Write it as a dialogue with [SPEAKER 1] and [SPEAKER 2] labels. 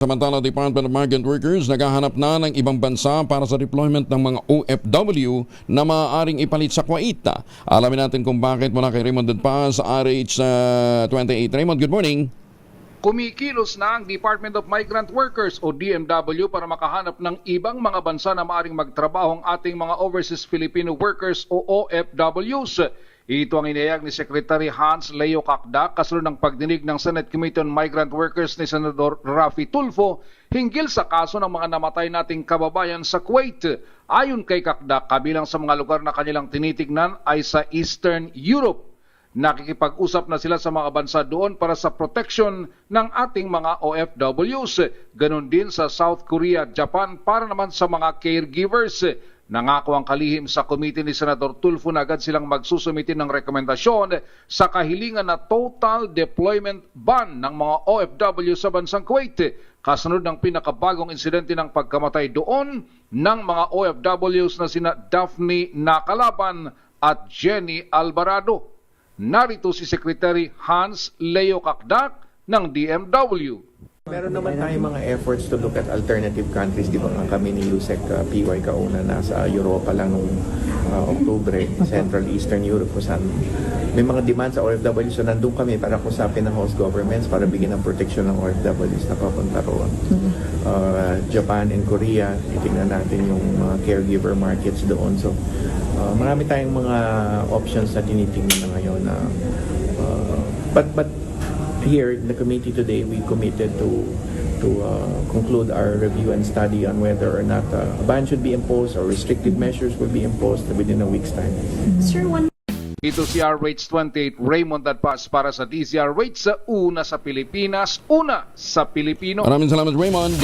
[SPEAKER 1] Samantala, Department of Migrant Workers naghahanap na ng ibang bansa para sa deployment ng mga OFW na maaaring ipalit sa Kuwait. Alamin natin kung bakit mula kay Raymond Paz sa RH uh, 28. Raymond, good morning.
[SPEAKER 2] Kumikilos na ang Department of Migrant Workers o DMW para makahanap ng ibang mga bansa na maaring magtrabaho ang ating mga overseas Filipino workers o OFWs. Ito ang inayag ni Secretary Hans Leo Kakda kasunod ng pagdinig ng Senate Committee on Migrant Workers ni Senador Rafi Tulfo hinggil sa kaso ng mga namatay nating kababayan sa Kuwait. Ayon kay Kakda, kabilang sa mga lugar na kanilang tinitignan ay sa Eastern Europe. Nakikipag-usap na sila sa mga bansa doon para sa protection ng ating mga OFWs. Ganon din sa South Korea, Japan para naman sa mga caregivers. Nangako ang kalihim sa komite ni Senador Tulfo na agad silang magsusumiti ng rekomendasyon sa kahilingan na total deployment ban ng mga OFW sa bansang Kuwait. Kasunod ng pinakabagong insidente ng pagkamatay doon ng mga OFWs na sina Daphne Nakalaban at Jenny Alvarado. Narito si Secretary Hans Leo Kakdak ng DMW.
[SPEAKER 3] Meron naman tayong mga efforts to look at alternative countries. Di ba kami ni USEC uh, PY Kauna nasa Europa lang noong uh, Oktubre, Central Eastern Europe kung saan may mga demands sa OFW. So nandun kami para kusapin ng host governments para bigyan ng protection ng OFWs na papunta roon. Uh, Japan and Korea, itingnan natin yung mga caregiver markets doon. So uh, marami tayong mga options na tinitingnan na ngayon na uh, but but here in the committee today we committed to to uh, conclude our review and study on whether or not uh, a ban should be imposed or restrictive measures will be imposed within a week's time.
[SPEAKER 4] Sir, one
[SPEAKER 2] Ito si RH28 Raymond Adpas para sa DZRH sa una sa Pilipinas, una sa Pilipino.
[SPEAKER 1] Maraming salamat, Raymond.